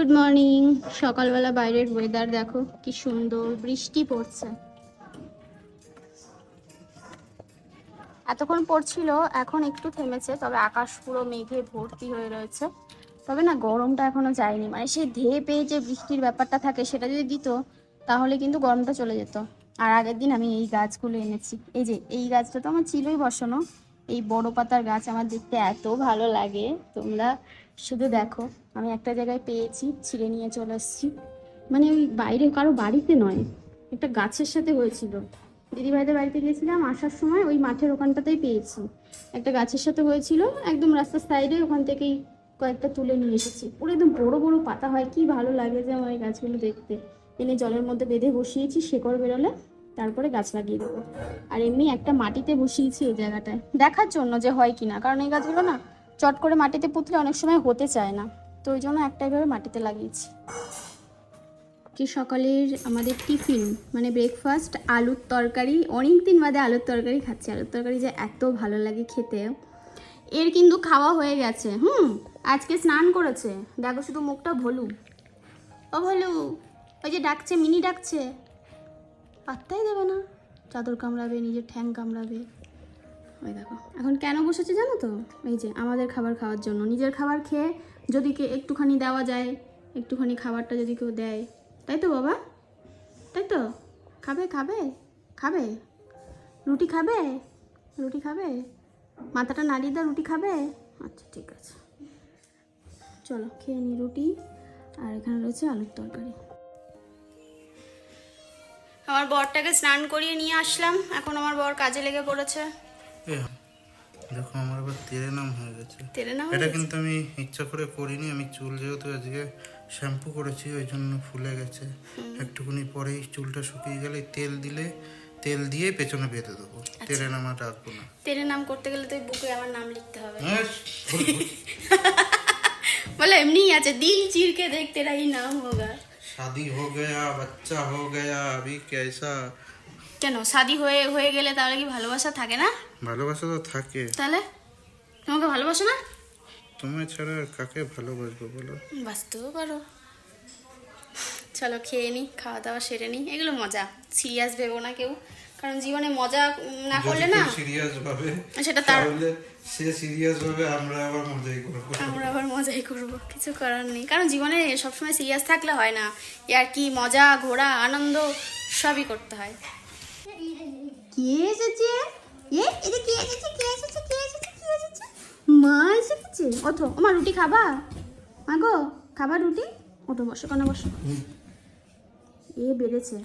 Good morning সকালবেলা বাইরের weather দেখো, কি সুন্দর, বৃষ্টি পড়ছে। এতক্ষণ পড়ছিল, এখন একটু থেমেছে, তবে আকাশ পুরো মেঘে ভর্তি হয়ে রয়েছে। তবে না, গরমটা এখনও যায়নি। মানে সেই ধেয়ে পেয়ে যে বৃষ্টির ব্যাপারটা থাকে, সেটা যদি দিত, তাহলে কিন্তু গরমটা চলে যেত। আর আগের দিন আমি এই গাছগুলো এনেছি। এই যে, এই গাছটা তো আমার ছিলই বসানো। এই বড় পাতার গাছ আমার দেখতে এত ভালো লাগে। তোমরা শুধু দেখো, আমি একটা জায়গায় পেয়েছি, ছিঁড়ে নিয়ে চলে এসেছি। মানে ওই বাইরে কারও বাড়িতে নয়, একটা গাছের সাথে হয়েছিল। দিদিভাইদের বাড়িতে গিয়েছিলাম, আসার সময় ওই মাঠের ওখানটাতেই পেয়েছি। একটা গাছের সাথে হয়েছিল, একদম রাস্তার সাইডে ওখান থেকেই কয়েকটা তুলে নিয়ে এসেছি। পুরো একদম বড় বড় পাতা হয়, কি ভালো লাগে যে আমার এই গাছগুলো দেখতে। এনে জলের মধ্যে বেঁধে বসিয়েছি, শেকড় বেরোলে তারপরে গাছ লাগিয়ে দেবো। আর এমনি একটা মাটিতে বসিয়েছি এই জায়গাটায়। দেখার জন্য যে হয় কিনা, কারণ এই গাছগুলো না চট করে মাটিতে পুঁতলে অনেক সময় হতে চায় না। তো ওই জন্য একটাই ভাবে মাটিতে লাগিয়েছি। কি সকালের আমাদের টিফিন? মানে ব্রেকফাস্ট আলুর তরকারি অনেক দিন বাদে আলুর তরকারি খাচ্ছি। আলুর তরকারি যে এত ভালো লাগে খেতে। এর কিন্তু খাওয়া হয়ে গেছে, হুম? আজকে স্নান করেছে। দেখো শুধু মুখটা ভলু। ও ভলু, ওই যে ডাকছে, মিনি ডাকছে। পাত্তাই দেবে না। চাদর কামড়াবে, নিজের ঠ্যাং কামড়াবে। ওই দেখো। এখন কেন বসেছে জানো তো? এই যে আমাদের খাবার খাওয়ার জন্য। নিজের খাবার খেয়ে যদি কে একটুখানি দেওয়া যায়, একটুখানি খাবারটা যদি কেউ দেয়। তাই তো বাবা? তাই তো? খাবে খাবে? খাবে? রুটি খাবে? রুটি খাবে? মাথাটা নাড়িয়ে দাও, রুটি খাবে? আচ্ছা ঠিক আছে। চলো, খেয়ে নি রুটি। আর এখানে রয়েছে আলুর তরকারি। আমার বরটাকে স্নান করিয়ে নিয়ে আসলাম। এখন আমার বর কাজে লেগে পড়েছে। দেখো আমার আবার তেরে নাম হয়ে গেছে তেরে না এটা কিন্তু আমি ইচ্ছা করে করিনি আমি চুল যেহেতু আজকে শ্যাম্পু করেছি ওই জন্য ফুলে গেছে একটুখানি পরেই চুলটা শুকিয়ে গেলে তেল দিলে তেল দিয়ে পেছনে বেঁধে দেবো তেরে নামা রাখবো না তেরে নাম করতে গেলে তো বুকে আমার নাম লিখতে হবে হ্যাঁ, ভুল, ভুল। বলে এমনিই আছে দিল চির के देख तेरा ही नाम होगा शादी हो गया बच्चा हो गया अभी कैसा কেন? শাদি হয়ে হয়ে গেলে তাহলে কি ভালোবাসা থাকে না? ভালোবাসা তো থাকে। তাহলে? তোমাকে ভালোবাসো না? তোমায় ছাড়া কাকে ভালোবাসবো বলো? বাঁচতেও পারো চলো খেয়ে নিই খাওয়া দাওয়া সেরে নিই এগুলো মজা। সিরিয়াস ভেবো না কেউ। কারণ জীবনে মজা না করলে না সিরিয়াস ভাবে সেটা তার সে সিরিয়াস ভাবে আমরা আবার মজাই করব। আমরা আবার মজাই করব। কিছু করার নেই। কারণ জীবনে সবসময় সিরিয়াস থাকলে হয় না। আর কি মজা ঘোরা আনন্দ সবই করতে হয়। কে এসেছে? এ কে এসেছে? কে এসেছে? এসেছে? কে এসেছে? মা ওঠো আমার রুটি খাবা? মা গো, খাবা রুটি? ওঠো, বসো কেন, বসো। এ, বেড়েছে।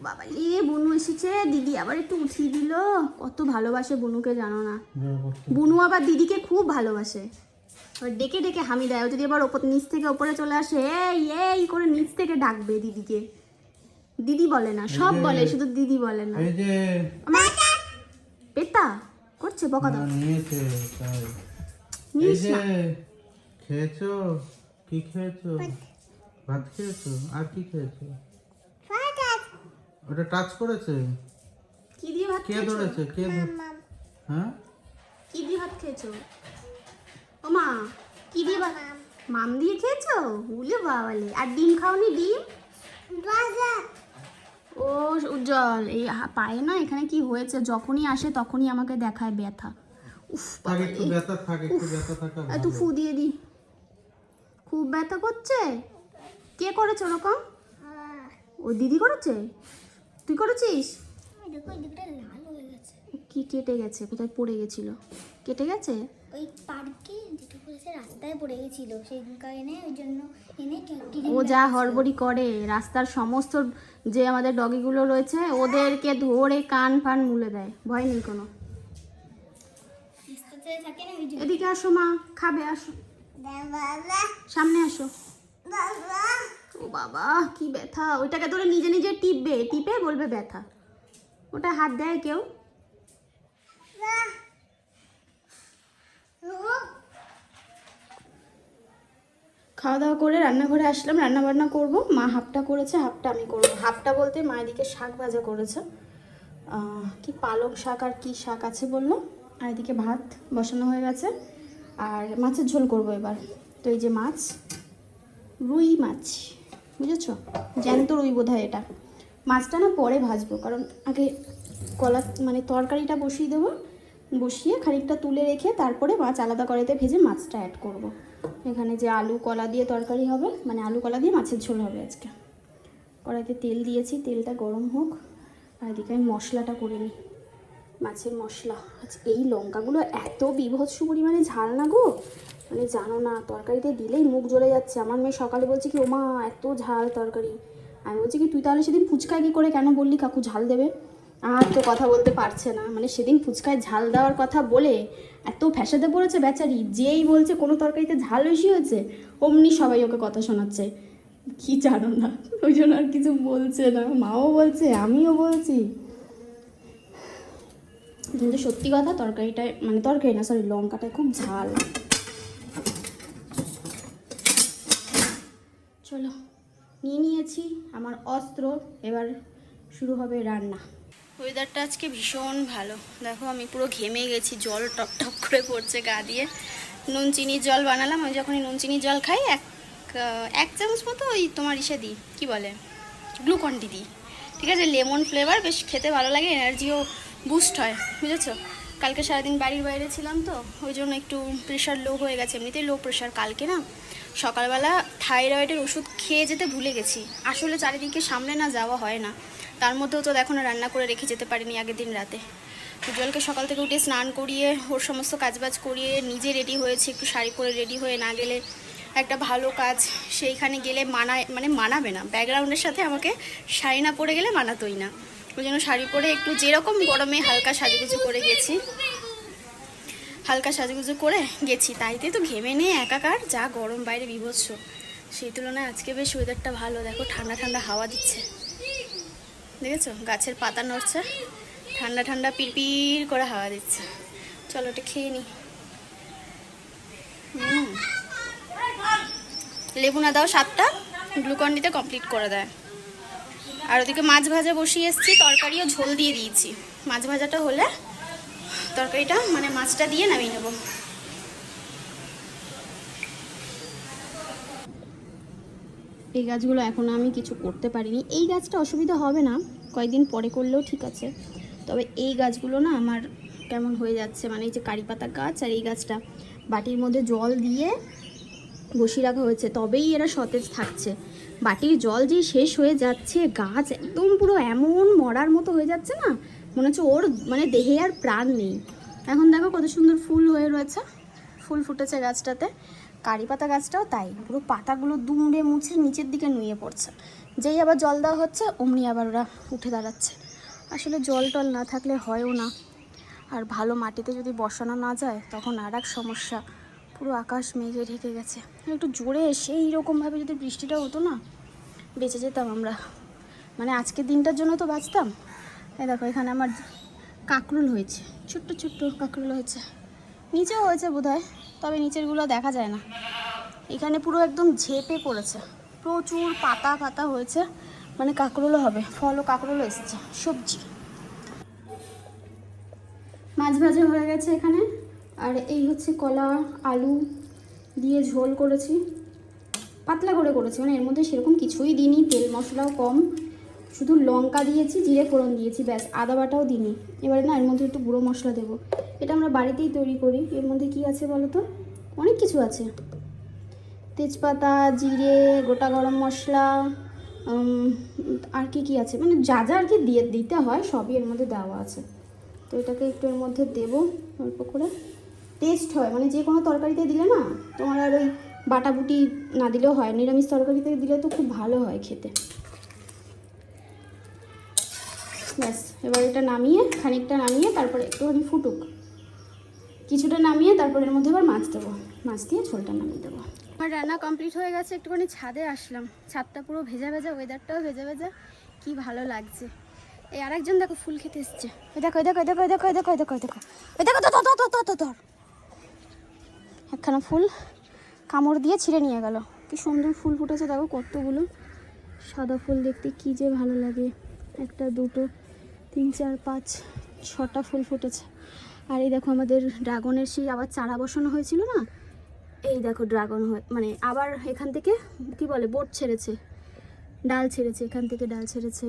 বাবা এ বনু এসেছে। দিদি আবার একটু উঠিয়ে দিল। কত ভালোবাসে বনুকে, জানো না। বনু আবার দিদিকে খুব ভালোবাসে। ডেকে ডেকে হামি দেয়। যদি আবার ওপর, নিচ থেকে ওপরে চলে আসে এই করে নিচ থেকে ডাকবে দিদিকে। দিদি বলে না সব বলে শুধু দিদি বলে না। এই যে পেতা করছে বকা দাও। নিয়েছে তাই। এই যে খেয়েছো? কি খেয়েছো? ভাত খেয়েছো? আর কি খেয়েছো? ওটা টাচ করেছে? কি দিয়ে ভাত কে খেয়েছো? ধরেছে? কে ধরে- হ্যাঁ? কি দিয়ে ভাত খেয়েছো? ও মা কি দিয়ে ভাত মাম দিয়ে খেয়েছো? উলে বাবালে। আর ডিম খাওনি ডিম? উজ্জ্বল এই হা- পায়ে না এখানে কি হয়েছে? যখনই আসে তখনই আমাকে দেখায় ব্যথা। উফ একটু ব্যথা থাক একটু ব্যথা থাকা একটু ফু দিয়ে দি। খুব ব্যথা করছে? কে করেছে ওরকম? ও দিদি করেছে? তুই করেছিস? কি কেটে গেছে? কোথায় পড়ে গেছিল? কেটে গেছে? ওই পার্কে রাস্তায় পড়ে গেছিল। সেই কারণে ওই জন্য এনে ও যা হড়বড়ি করে রাস্তার সমস্ত যে আমাদের ডগিগুলো রয়েছে ওদেরকে ধরে কান ফান মুলে দেয়। ভয় নেই কোনো। এদিকে আসো মা খাবে আসো। সামনে আসো। ও বাবা কি ব্যথা। ওইটাকে ধরে নিজে নিজে টিপবে টিপে বলবে ব্যথা। ওটা হাত দেয় কেউ। খাওয়া দাওয়া করে রান্নাঘরে আসলাম রান্না বান্না করব। মা হাফটা করেছে, হাফটা আমি করব। হাফটা বলতে মা এদিকে শাক ভাজা করেছে। কি পালং শাক আর কি শাক আছে বলল? আর এদিকে ভাত বসানো হয়ে গেছে। আর মাছের ঝোল করব এবার। তো এই যে মাছ, রুই মাছ, বুঝেছ? জ্যান্ত রুই বোধ এটা। মাছটা না পরে ভাজবো, কারণ আগে কলা মানে তরকারিটা বসিয়ে দেবো। বসিয়ে খানিকটা তুলে রেখে তারপরে মাছ আলাদা কড়াইতে ভেজে মাছটা অ্যাড করব। এখানে যে আলু কলা দিয়ে তরকারি হবে মানে আলু কলা দিয়ে মাছের ঝোল হবে আজকে। কড়াইতে তেল দিয়েছি, তেলটা গরম হোক। আর এদিকে আমি মশলাটা করে নিই। মাছের মশলা। এই লঙ্কাগুলো এত বিভৎস পরিমাণে ঝাল না গো। মানে জানো না, তরকারিতে দিলেই মুখ জ্বলে যাচ্ছে। আমার মেয়ে সকালে বলছে কি ওমা এত ঝাল তরকারি। আমি বলছি কি, তুই তাহলে সেদিন ফুচকা কি করে কেন বললি? কাকু ঝাল দেবে। আর তো কথা বলতে পারছে না। মানে সেদিন ফুচকায় ঝাল দেওয়ার কথা বলে এত ফ্যাসাতে পড়েছে বেচারি, যেই বলছে কোনো তরকারিতে ঝাল বেশি হয়েছে, অমনি সবাই ওকে কথা শোনাচ্ছে। কি জানো না ওই জন্য আর কিছু বলছে না। মাও বলছে, আমিও বলছি। কিন্তু সত্যি কথা তরকারিটায় মানে তরকারি না সরি লঙ্কাটায় খুব ঝাল। চলো, নিয়ে নিয়েছি আমার অস্ত্র, এবার শুরু হবে রান্না। ওয়েদারটা আজকে ভীষণ ভালো। দেখো, আমি পুরো ঘেমে গেছি, জল টপ টপ করে পড়ছে গা দিয়ে। নুন চিনির জল বানালাম, আমি যখনই নুন চিনির জল খাই, এক এক চামচ মতো ওই তোমার ইসে দিই, কী বলে? গ্লুকন্ডি দিই। ঠিক আছে, লেমন ফ্লেভার বেশ খেতে ভালো লাগে, এনার্জিও বুস্ট হয়, বুঝেছ? কালকে সারাদিন বাড়ির বাইরে ছিলাম তো, ওই জন্য একটু প্রেশার লো হয়ে গেছে, এমনিতেই লো প্রেশার কালকে না। সকালবেলা থাইরয়েডের ওষুধ খেয়ে যেতে ভুলে গেছি। আসলে চারিদিকে সামনে না যাওয়া হয় না। তার মধ্যেও তো দেখো না রান্না করে রেখে যেতে পারিনি আগের দিন রাতে। উজ্জ্বলকে সকাল থেকে উঠে স্নান করিয়ে, ওর সমস্ত কাজবাজ করিয়ে নিজে রেডি হয়েছে, একটু শাড়ি পরে রেডি হয়ে না গেলে একটা ভালো কাজ। সেইখানে গেলে মানায় মানে মানাবে না। ব্যাকগ্রাউন্ডের সাথে আমাকে শাড়ি না পরে গেলে মানাতোই না। ওই জন্য শাড়ি পরে একটু যেরকম গরমে হালকা সাজুগুজু করে গেছি, হালকা সাজুগুজু করে গেছি। তাইতে তো ঘেমে নেই, একাকার, যা গরম বাইরে বিভৎস। সেই তুলনায় আজকে বেশ ওয়েদারটা ভালো। দেখো ঠান্ডা ঠান্ডা হাওয়া দিচ্ছে। দেখেছ? গাছের পাতা নড়ছে। ঠান্ডা ঠান্ডা পিরপির করে হাওয়া দিচ্ছে। চলো ওটা খেয়ে হুম। লেবু না দাও সাতটা গ্লুকন ডিতে কমপ্লিট করে দেয়। আর ওদিকে মাছ ভাজা বসিয়ে এসেছি তরকারিও ঝোল দিয়ে দিয়েছি। মাছ ভাজাটা হলে তরকারিটা মানে মাছটা দিয়ে নামিয়ে নেব। এই গাছগুলো এখনও আমি কিছু করতে পারিনি। এই গাছটা অসুবিধা হবে না, কয়েকদিন পরে করলেও ঠিক আছে। তবে এই গাছগুলো না আমার কেমন হয়ে যাচ্ছে মানে এই যে কারি পাতা গাছ আর এই গাছটা বাটির মধ্যে জল দিয়ে বসিয়ে রাখা হয়েছে, তবেই এরা সতেজ থাকছে। বাটির জল যে শেষ হয়ে যাচ্ছে, গাছ একদম পুরো এমন মরার মতো হয়ে যাচ্ছে না, মনে হচ্ছে ওর মানে দেহে আর প্রাণ নেই। এখন দেখো কত সুন্দর ফুল হয়ে রয়েছে, ফুল ফুটেছে গাছটাতে। কারি পাতা গাছটাও তাই। পুরো পাতাগুলো দুমড়ে মুছে নিচের দিকে নুয়ে পড়ছে। যেই আবার জল দেওয়া হচ্ছে, অমনি আবার ওরা উঠে দাঁড়াচ্ছে। আসলে জল টল না থাকলে হয়ও না। আর ভালো মাটিতে যদি বসানো না যায়, তখন আর এক সমস্যা। পুরো আকাশ মেঘে ঢেকে গেছে। একটু জোরে সেই রকমভাবে যদি বৃষ্টিটা হতো না, বেঁচে যেতাম আমরা। মানে আজকের দিনটার জন্য তো বাঁচতাম। এই দেখো, এখানে আমার কাঁকরুল হয়েছে। ছোট্ট ছোট্ট কাকরুল হয়েছে। নিচেও হয়েছে বোধহয়, তবে নিচেরগুলো দেখা যায় না। এখানে পুরো একদম ঝেপে পড়েছে। প্রচুর পাতা পাতা হয়েছে। মানে কাকরুলও হবে, ফলও কাকরুলও এসেছে, সবজি। মাছ ভাজা হয়ে গেছে এখানে। আর এই হচ্ছে কলা, আলু দিয়ে ঝোল করেছি। পাতলা করে করেছি মানে এর মধ্যে সেরকম কিছুই দিইনি, তেল মশলাও কম। শুধু লঙ্কা দিয়েছি, জিরে ফোড়ন দিয়েছি, ব্যাস, আদা বাটাও দিইনি। এবারে না, এর মধ্যে একটু গুঁড়ো মশলা দেবো। এটা আমরা বাড়িতেই তৈরি করি। এর মধ্যে কি আছে বলো তো? অনেক কিছু আছে। তেজপাতা, জিরে, গোটা গরম মশলা আর কি কি আছে? মানে যা যা আর কি দিয়ে, দিতে হয়, সবই এর মধ্যে দেওয়া আছে। তো এটাকে একটু এর মধ্যে দেবো, অল্প করে। টেস্ট হয় মানে যে কোনো তরকারিতে দিলে না, তোমার আর ওই বাটাবুটি না দিলেও হয়। নিরামিষ তরকারিতে দিলে তো খুব ভালো হয় খেতে। ব্যাস, এবার এটা নামিয়ে, খানিকটা নামিয়ে তারপরে একটুখানি ফুটুক। কিছুটা নামিয়ে তারপর এর মধ্যে আবার মাছ দেবো। মাছ দিয়ে ঝোলটা নামিয়ে দেবো। আমার রান্না কমপ্লিট হয়ে গেছে, একটুখানি ছাদে আসলাম। ছাদটা পুরো ভেজা ভেজা ওয়েদারটাও ভেজা ভেজা। কি ভালো লাগছে। এই আরেকজন দেখো ফুল খেতে এসছে। ওই ধর ধর। একখানা ফুল কামড় দিয়ে ছিঁড়ে নিয়ে গেল। কি সুন্দর ফুল ফুটেছে দেখো, কতগুলো। সাদা ফুল দেখতে কি যে ভালো লাগে। একটা, দুটো। তিন, চার, পাঁচ, ছটা ফুল ফুটেছে। আর এই দেখো আমাদের ড্রাগনের সেই আবার চারা বসানো হয়েছিল না? এই দেখো ড্রাগন হয়ে মানে আবার এখান থেকে কি বলে, বোট ছেড়েছে। ডাল ছেড়েছে, এখান থেকে ডাল ছেড়েছে,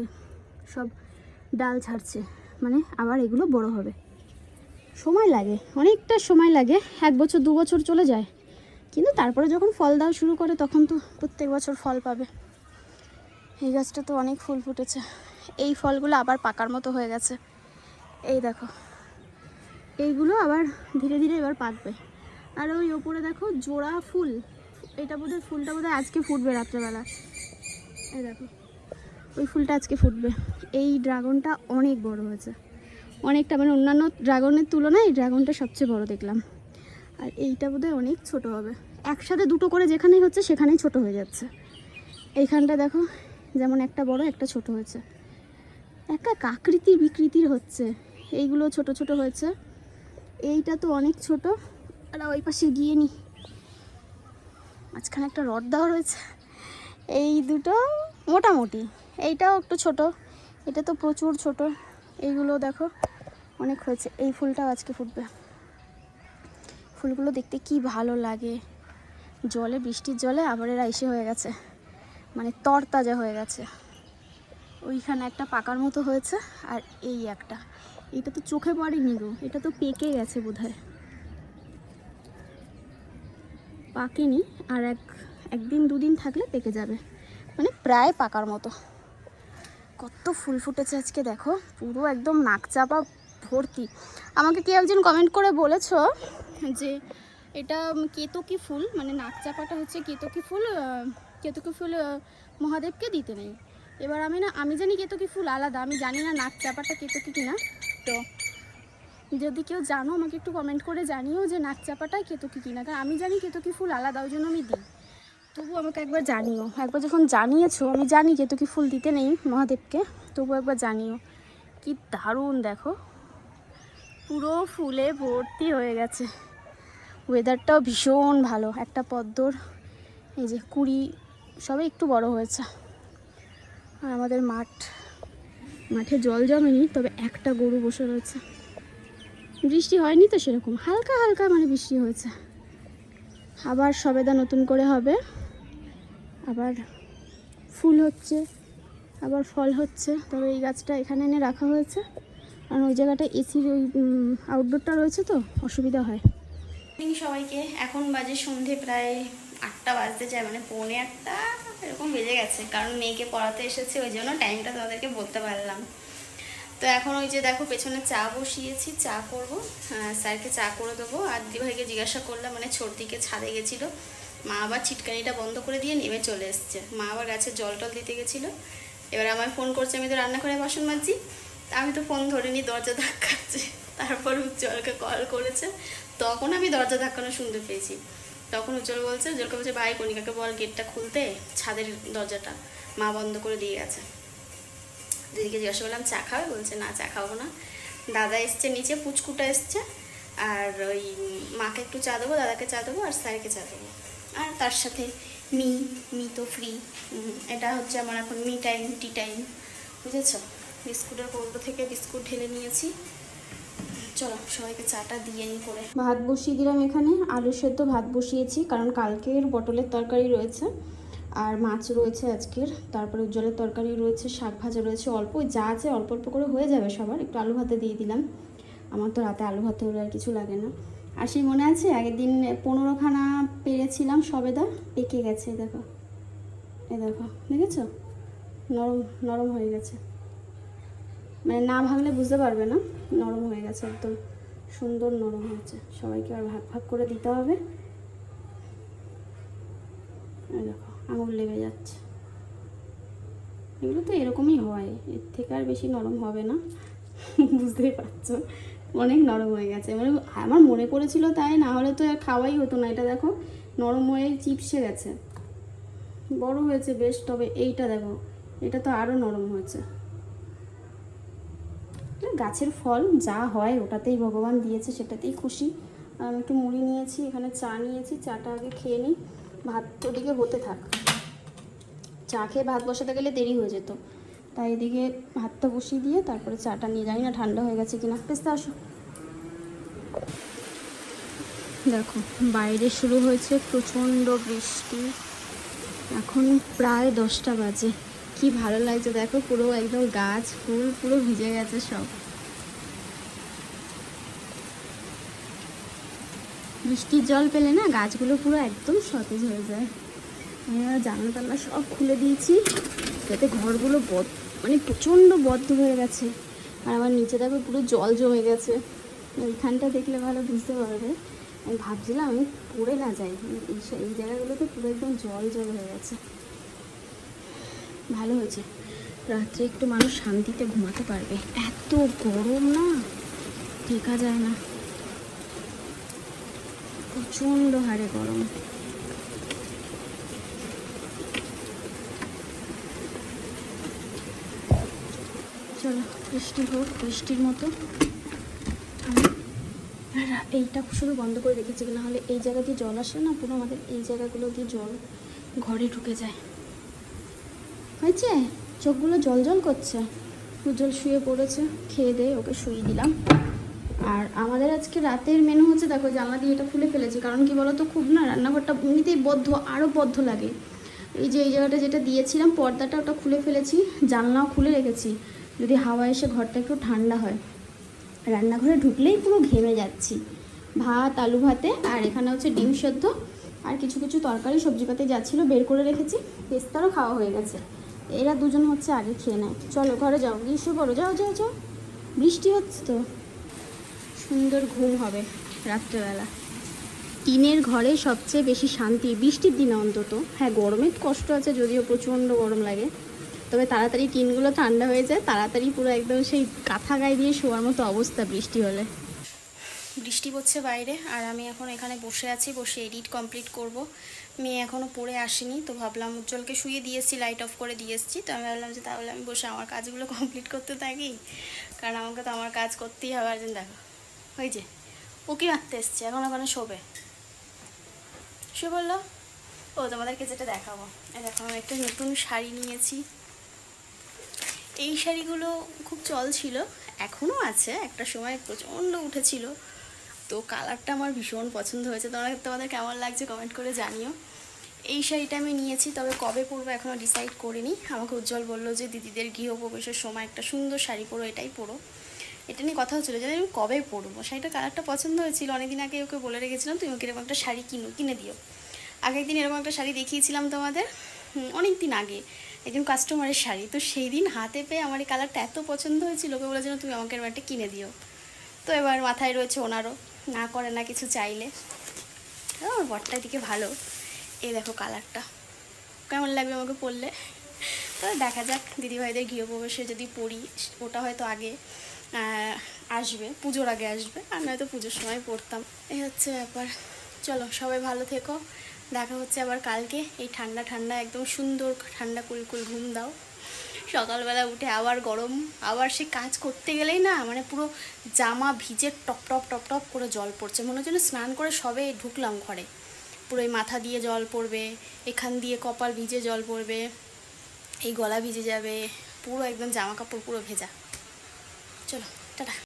সব ডাল ছাড়ছে। মানে আবার এগুলো বড় হবে। সময় লাগে, অনেকটা সময় লাগে। এক বছর, দু বছর চলে যায়। কিন্তু তারপরে যখন ফল দেওয়া শুরু করে, তখন তো প্রত্যেক বছর ফল পাবে। এই গাছটা তো অনেক ফুল ফুটেছে। এই ফলগুলো আবার পাকার মতো হয়ে গেছে। এই দেখো। এইগুলো আবার ধীরে ধীরে এবার পাকবে। আর ওই ওপরে দেখো জোড়া ফুল। এটা বোধহয় ফুলটা বোধহয় আজকে ফুটবে রাত্রেবেলা। এই দেখো। ওই ফুলটা আজকে ফুটবে। এই ড্রাগনটা অনেক বড় হয়েছে। অনেকটা মানে অন্যান্য ড্রাগনের তুলনায় এই ড্রাগনটা সবচেয়ে বড় দেখলাম। আর এইটা বোধহয় অনেক ছোট হবে। একসাথে দুটো করে যেখানেই হচ্ছে সেখানেই ছোট হয়ে যাচ্ছে। এইখানটা দেখো, যেমন একটা বড়, একটা ছোট হয়েছে। একটা কাকৃতির বিকৃতির হচ্ছে। এইগুলো ছোট ছোট হয়েছে। এইটা তো অনেক ছোট। আর ওই পাশে গিয়ে নি। মাঝখানে একটা রড দেওয়া রয়েছে। এই দুটো মোটামুটি। এইটাও একটু ছোট। এটা তো প্রচুর ছোট। এইগুলো দেখো, অনেক হয়েছে। এই ফুলটাও আজকে ফুটবে। ফুলগুলো দেখতে কি ভালো লাগে। জলে, বৃষ্টির জলে আবার এরা এসে হয়ে গেছে। মানে তরতাজা হয়ে গেছে। ওইখানে একটা পাকার মতো হয়েছে, আর এই একটা। এটা তো চোখে পড়েনি গো এটা তো পেকে গেছে বোধহয়। পাকেনি, আর এক, একদিন দুদিন থাকলে পেকে যাবে। মানে প্রায় পাকার মতো। কত ফুল ফুটেছে আজকে, দেখো। পুরো একদম নাক চাপা ভর্তি। আমাকে কেউ একজন কমেন্ট করে বলেছ যে এটা কেতকি ফুল? মানে নাক চাপাটা হচ্ছে কেতকি ফুল কেতকী ফুল মহাদেবকে দিতে নেই। এবার আমি না, আমি জানি কেতকী ফুল আলাদা, আমি জানি না নাক চাপাটা কেতকী কিনা। তো যদি কেউ জানো, আমাকে একটু কমেন্ট করে জানিও যে নাক চাপাটা কেতকী কিনা। কারণ আমি জানি কেতকী ফুল আলাদা, ওই জন্য আমি দিই। তবু আমাকে একবার জানিও। একবার যখন জানিয়েছো, আমি জানি কেতকী ফুল দিতে নেই মহাদেবকে তবু একবার জানিও। কি দারুণ, দেখো। পুরো ফুলে ভর্তি হয়ে গেছে। ওয়েদারটাও ভীষণ ভালো। একটা পদ্মর, এই যে কুড়ি সবে একটু বড় হয়েছে। আর আমাদের মাঠ, মাঠে জল জমেনি, তবে একটা গরু বসে রয়েছে। বৃষ্টি হয়নি তো সেরকম, হালকা হালকা মানে বৃষ্টি হয়েছে। আবার সবেদা নতুন করে হবে, আবার ফুল হচ্ছে, আবার ফল হচ্ছে, তবে এই গাছটা এখানে এনে রাখা হয়েছে। কারণ ওই জায়গাটা এসির ওই আউটডোরটা রয়েছে তো, অসুবিধা হয়। সবাইকে, এখন বাজে সন্ধে প্রায় আটটা বাজতে যায় মানে পৌনে আটটা এরকম বেজে গেছে। কারণ মেয়েকে পড়াতে এসেছি ওই জন্য টাইমটা তোমাদেরকে বলতে পারলাম। তো এখন ওই যে দেখো পেছনে চা বসিয়েছি চা করব। আহ, স্যারকে চা করে দেবো। আর দিভাইকে জিজ্ঞাসা করলাম মানে ছোটদিকে ছাদে গেছিল। মা আবার ছিটকানিটা বন্ধ করে দিয়ে নেমে চলে এসছে। মা আবার গাছে জল টল দিতে গেছিল। এবার আমায় ফোন করছে আমি তো রান্না করে বাসন মাজছি। আমি তো ফোন ধরিনি দরজা ধাক্কাচ্ছে। তারপর উজ্জ্বলকে কল করেছে। তখন আমি দরজা ধাক্কানো শুনতে পেয়েছি। তখন উজ্জ্বল বলছে উজ্জ্বলকে বলছে, ভাই, কণিকাকে বল গেটটা খুলতে, ছাদের দরজাটা মা বন্ধ করে দিয়ে গেছে। দিদিকে জিজ্ঞাসা করলাম, চা খাবে? বলছে, না, চা খাব না। দাদা এসছে নিচে, পুচকুটা এসছে, আর ওই মাকে একটু চা দেবো, দাদাকে চা দেবো, আর স্যারকে চা দেবো। আর তার সাথে মি মি তো ফ্রি এটা হচ্ছে আমার এখন মি টাইম টি টাইম বুঝেছ? বিস্কুটের কৌটো থেকে বিস্কুট ঢেলে নিয়েছি। চলো, সবাইকে চাটা দিয়ে নিই করে। ভাত বসিয়ে দিলাম এখানে। আলু সেদ্ধ ভাত বসিয়েছি, কারণ কালকের পটলের তরকারি রয়েছে, আর মাছ রয়েছে আজকের। তারপরে উজ্জ্বলের তরকারি রয়েছে, শাক ভাজা রয়েছে, অল্প যা আছে অল্প অল্প করে হয়ে যাবে সবার। একটু আলু ভাতে দিয়ে দিলাম। আমার তো রাতে আলু ভাতে হলে আর কিছু লাগে না। আর সেই মনে আছে, আগের দিন পনেরোখানা পেরেছিলাম সবেদা, পেকে গেছে দেখো। এই দেখো, দেখেছ? নরম নরম হয়ে গেছে। মানে না ভাঙলে বুঝতে পারবে না, নরম হয়ে গেছে একদম, সুন্দর নরম হয়েছে। সবাইকে আর ভাগ ভাগ করে দিতে হবে। দেখো, আঙুল লেগে যাচ্ছে। এগুলো তো এরকমই হয়, এর থেকে আর বেশি নরম হবে না। বুঝতেই পারছ, অনেক নরম হয়ে গেছে। মানে আমার মনে পড়েছিল তাই, না হলে তো খাওয়াই হতো না। এটা দেখো, নরম হয়ে চিপসে গেছে। বড় হয়েছে বেশ, তবে এইটা দেখো, এটা তো আরও নরম হয়েছে। গাছের ফল যা হয় ওটাতেই ভগবান দিয়েছে, সেটাতেই খুশি। আমি একটু মুড়ি নিয়েছি, এখানে চা নিয়েছি, চাটা আগে খেয়ে নিই। ভাত ওদিকে হতে থাক। চা খেয়ে ভাত বসাতে গেলে দেরি হয়ে যেত। তাই এদিকে ভাতটা বসিয়ে দিয়ে তারপরে চাটা নিয়ে জানি না ঠান্ডা হয়ে গেছে কিনা। পেস্তা আসো। দেখো, বাইরে শুরু হয়েছে প্রচণ্ড বৃষ্টি। এখন প্রায় দশটা বাজে। কি ভালো লাগছে, দেখো পুরো একদম গাছ, ফুল পুরো ভিজে গেছে সব। বৃষ্টির জল পেলে না গাছগুলো পুরো একদম সতেজ হয়ে যায়। জানলা টানলা সব খুলে দিয়েছি, যাতে ঘরগুলো বদ মানে প্রচণ্ড বদ্ধ হয়ে গেছে। আর আমার নিচে দেখো পুরো জল জমে গেছে। ওইখানটা দেখলে ভালো বুঝতে পারবে। আমি ভাবছিলাম আমি পড়ে না যাই, এই জায়গাগুলোতে পুরো একদম জল জল হয়ে গেছে। ভালো হয়েছে। রাত্রে একটু মানুষ শান্তিতে ঘুমাতে পারবে। এত গরম না? টেকা যায় না। প্রচণ্ড হারে গরম। চলো, বৃষ্টি হোক, বৃষ্টির মতো। এইটা শুধু বন্ধ করে রেখেছি না হলে এই জায়গা দিয়ে জল আসে না? পুরো আমাদের এই জায়গাগুলো দিয়ে জল ঘরে ঢুকে যায়। হয়েছে? চোখগুলো জল জল করছে। উজ্জ্বল শুয়ে পড়েছে। খেয়ে দিয়ে ওকে শুয়ে দিলাম। আর আমাদের আজকে রাতের মেনু হচ্ছে, দেখো, জানলা দিয়ে এটা খুলে ফেলেছি। কারণ কি বলো তো খুব না রান্নাঘরটা এমনিতেই বদ্ধ আরও বদ্ধ লাগে। এই যে, এই জায়গাটা যেটা দিয়েছিলাম, পর্দাটা ওটা খুলে ফেলেছি, জানলাও খুলে রেখেছি। যদি হাওয়া এসে ঘরটা একটু ঠান্ডা হয়। রান্নাঘরে ঢুকলেই পুরো ঘেমে যাচ্ছি। ভাত, আলু ভাতে, আর এখানে হচ্ছে ডিম সেদ্ধ। আর কিছু কিছু তরকারি সবজিপাতি যাচ্ছিল বের করে রেখেছি। পেস্তারও খাওয়া হয়ে গেছে। এরা দুজন হচ্ছে আগে খেয়ে নেয়। চলো, ঘরে যাও। গ্রীষ্ম পড়ো। যাও যাও যাও। বৃষ্টি হচ্ছে তো। সুন্দর ঘুম হবে রাত্রেবেলা। টিনের ঘরে সবচেয়ে বেশি শান্তি বৃষ্টির দিনে অন্তত। হ্যাঁ গরমে কষ্ট আছে, যদিও প্রচণ্ড গরম লাগে। তবে তাড়াতাড়ি টিনগুলো ঠান্ডা হয়ে যায়, তাড়াতাড়ি পুরো একদম সেই কাঁথা গায়ে দিয়ে শোয়ার মতো অবস্থা বৃষ্টি হলে। বৃষ্টি পড়ছে বাইরে আর আমি এখন এখানে বসে আছি, বসে এডিট কমপ্লিট করব। মেয়ে এখনও পড়ে আসেনি, তো ভাবলাম উজ্জ্বলকে শুয়ে দিয়েছি লাইট অফ করে দিয়ে এসেছি। তো আমি ভাবলাম যে তাহলে আমি বসে আমার কাজগুলো কমপ্লিট করতে থাকি, কারণ আমাকে তো আমার কাজ করতেই হবে। আর দেখো, ওই যে, ও মারতে এসছে? এখন ওখানে শোবে? শুয়ে বলল, ও, তোমাদেরকে যেটা দেখাবো। দেখো, আমি একটা নতুন শাড়ি নিয়েছি। এই শাড়িগুলো খুব চল ছিল এখনও আছে। একটা সময় প্রচণ্ড উঠেছিল। তো কালারটা আমার ভীষণ পছন্দ হয়েছে। তোমরা তোমাদের কেমন লাগছে কমেন্ট করে জানিও। এই শাড়িটা আমি নিয়েছি, তবে কবে পরবো এখনও ডিসাইড করিনি। আমাকে উজ্জ্বল বলল যে, দিদিদের গৃহপ্রবেশের সময় একটা সুন্দর শাড়ি পরো, এটাই পরো। এটা নিয়ে কথা হচ্ছিল যে, আমি কবে পরবো? শাড়িটা কালারটা পছন্দ হয়েছিল। অনেকদিন আগে ওকে বলে রেখেছিলাম, তুমি ওকে এরকম একটা শাড়ি কিনো, কিনে দিও। আগের দিন এরকম একটা শাড়ি দেখিয়েছিলাম তোমাদের অনেক দিন আগে, একজন কাস্টমারের শাড়ি। তো সেই দিন হাতে পেয়ে আমার এই কালারটা এত পছন্দ হয়েছিল, ওকে বলেছিলাম তুমি আমাকে এরকম একটা কিনে দিও। তো এবার মাথায় রয়েছে ওনারও। না করে না কিছু চাইলে। আমার বরটা দিকে ভালো। এই দেখো কালারটা। কেমন লাগবে আমাকে পরলে? তো দেখা যাক, দিদিভাইদের গৃহপ্রবেশে যদি পড়ি, ওটা হয়তো আগে আসবে, পুজোর আগে আসবে। আর নয়তো পুজোর সময় পড়তাম। এই হচ্ছে ব্যাপার। চলো, সবাই ভালো থেকো। দেখা হচ্ছে আবার কালকে। এই ঠান্ডা ঠান্ডা, একদম সুন্দর ঠান্ডা কুলকুল ঘুম দাও। সকালবেলা উঠে আবার গরম, আবার সে কাজ করতে গেলেই না মানে পুরো জামা ভিজে টপ টপ টপ টপ করে জল পড়ছে। মনে হচ্ছে স্নান করে সবে ঢুকলাম ঘরে। পুরো এই মাথা দিয়ে জল পড়বে, এখান দিয়ে কপাল ভিজে জল পড়বে, এই গলা ভিজে যাবে, পুরো একদম জামা কাপড় পুরো ভেজা। চলো, টাটা।